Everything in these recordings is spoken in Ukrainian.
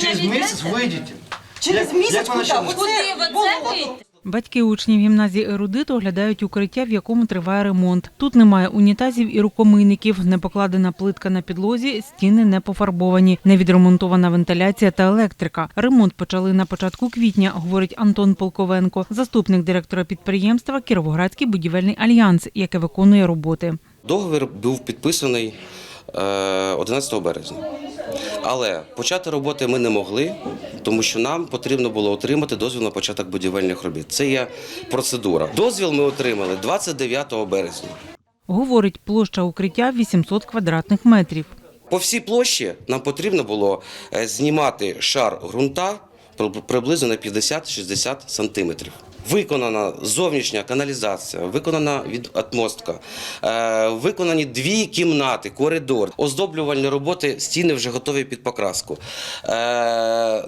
Через месяц выйдете. Через місяць куди? Оце вийти? Батьки учнів гімназії Ерудит оглядають укриття, в якому триває ремонт. Тут немає унітазів і рукомийників, не покладена плитка на підлозі, стіни не пофарбовані, не відремонтована вентиляція та електрика. Ремонт почали на початку квітня, говорить Антон Полковенко, заступник директора підприємства Кіровоградський будівельний альянс, яке виконує роботи. Договір був підписаний е, 11 березня. Але почати роботи ми не могли, тому що нам потрібно було отримати дозвіл на початок будівельних робіт. Це є процедура. Дозвіл ми отримали 29 березня. Говорить, площа укриття 800 квадратних метрів. По всій площі нам потрібно було е, знімати шар ґрунта при- приблизно на 50-60 сантиметрів. Виконана зовнішня каналізація, виконана від атмостка, е, виконані дві кімнати, коридор, оздоблювальні роботи, стіни вже готові під покраску. Е,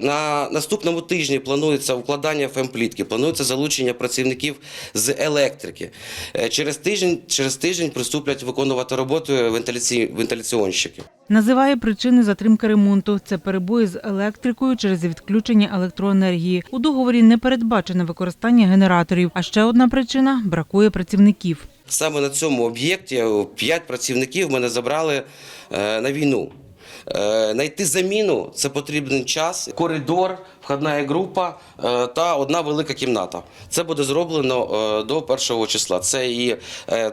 на наступному тижні планується укладання фемплітки, планується залучення працівників з електрики. Е, через тиждень, через тиждень приступлять виконувати роботу вентиляці, вентиляціонщики. Називає причини затримки ремонту. Це перебої з електрикою через відключення електроенергії. У договорі не передбачено використання генераторів. А ще одна причина бракує працівників. Саме на цьому об'єкті п'ять працівників мене забрали е, на війну. Е, Найти заміну це потрібен час, коридор, входна група е, та одна велика кімната. Це буде зроблено до першого числа. Це і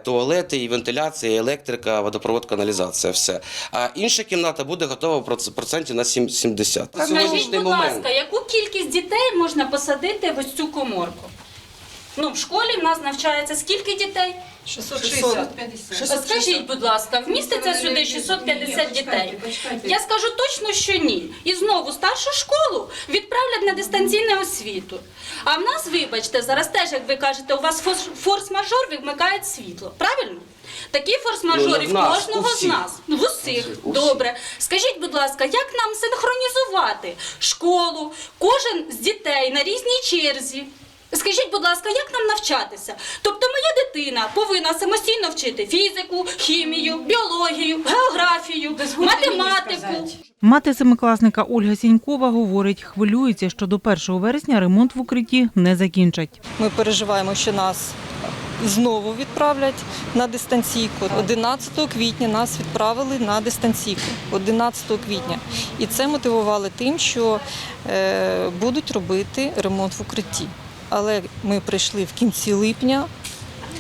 туалети, і вентиляція, і електрика, водопровод, каналізація. Все. А інша кімната буде готова в проценті на сім- 70. Скажіть, будь ласка, яку кількість дітей можна посадити в ось цю коморку? Ну, в школі в нас навчається скільки дітей? 660. От Скажіть, будь ласка, вміститься сюди 650 дітей? Я скажу точно, що ні. І знову старшу школу відправлять на дистанційну освіту. А в нас, вибачте, зараз теж, як ви кажете, у вас форс-мажор вимикають світло. Правильно? Такі форс-мажори Ну, в нас, кожного з нас. В усіх. У. Добре. Скажіть, будь ласка, як нам синхронізувати школу, кожен з дітей на різній черзі? Скажіть, будь ласка, як нам навчатися? Тобто моя дитина повинна самостійно вчити фізику, хімію, біологію, географію, математику. Мати семикласника Ольга Сінькова говорить, хвилюється, що до 1 вересня ремонт в укритті не закінчать. Ми переживаємо, що нас знову відправлять на дистанційку. 11 квітня нас відправили на дистанційку. 11 квітня. І це мотивували тим, що е, будуть робити ремонт в укритті. Але ми прийшли в кінці липня,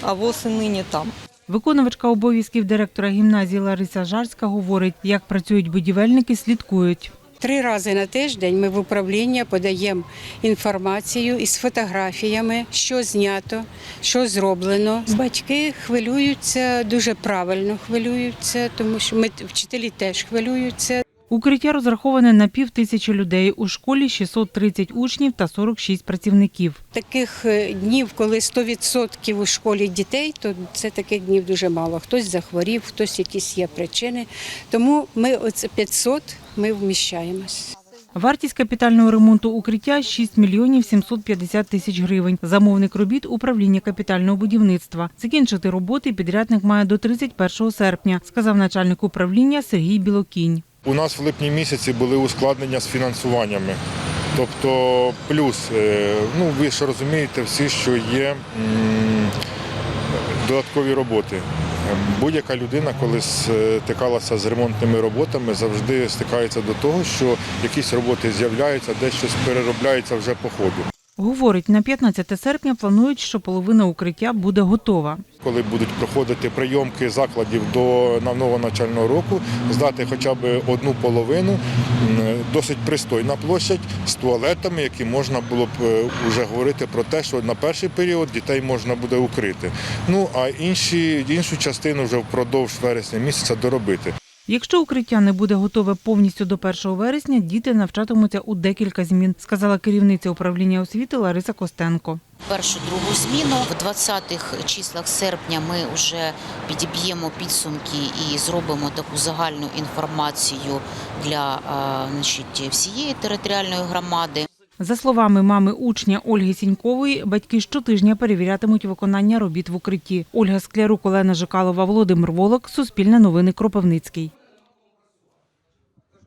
а восени нині там. Виконувачка обов'язків директора гімназії Лариса Жарська говорить, як працюють будівельники, слідкують. Три рази на тиждень ми в управління подаємо інформацію із фотографіями, що знято, що зроблено. Батьки хвилюються дуже правильно хвилюються, тому що ми вчителі теж хвилюються. Укриття розраховане на пів тисячі людей. У школі 630 учнів та 46 працівників. Таких е, днів, коли 100% у школі дітей, то це таких днів дуже мало. Хтось захворів, хтось якісь є причини. Тому ми оце 500 ми вміщаємось. Вартість капітального ремонту укриття 6 мільйонів 750 тисяч гривень. Замовник робіт – управління капітального будівництва. Закінчити роботи підрядник має до 31 серпня, сказав начальник управління Сергій Білокінь. У нас в липні місяці були ускладнення з фінансуваннями. Тобто, плюс, е, ну ви ж розумієте всі, що є додаткові роботи. Будь-яка людина, коли стикалася з ремонтними роботами, завжди стикається до того, що якісь роботи з'являються, десь щось переробляється вже по ходу. Говорить, на 15 серпня планують, що половина укриття буде готова. Коли будуть проходити прийомки закладів до нового навчального року, здати хоча б одну половину, досить пристойна площадь з туалетами, які можна було б е, вже говорити про те, що на перший період дітей можна буде укрити. Ну а інші, іншу частину вже впродовж вересня місяця доробити. Якщо укриття не буде готове повністю до 1 вересня, діти навчатимуться у декілька змін, сказала керівниця управління освіти Лариса Костенко. першу другу зміну. В 20-х числах серпня ми вже підіб'ємо підсумки і зробимо таку загальну інформацію для значить, всієї територіальної громади. За словами мами учня Ольги Сінькової, батьки щотижня перевірятимуть виконання робіт в укритті. Ольга Склярук, Олена Жикалова, Володимир Волок, Суспільне новини Кропивницький.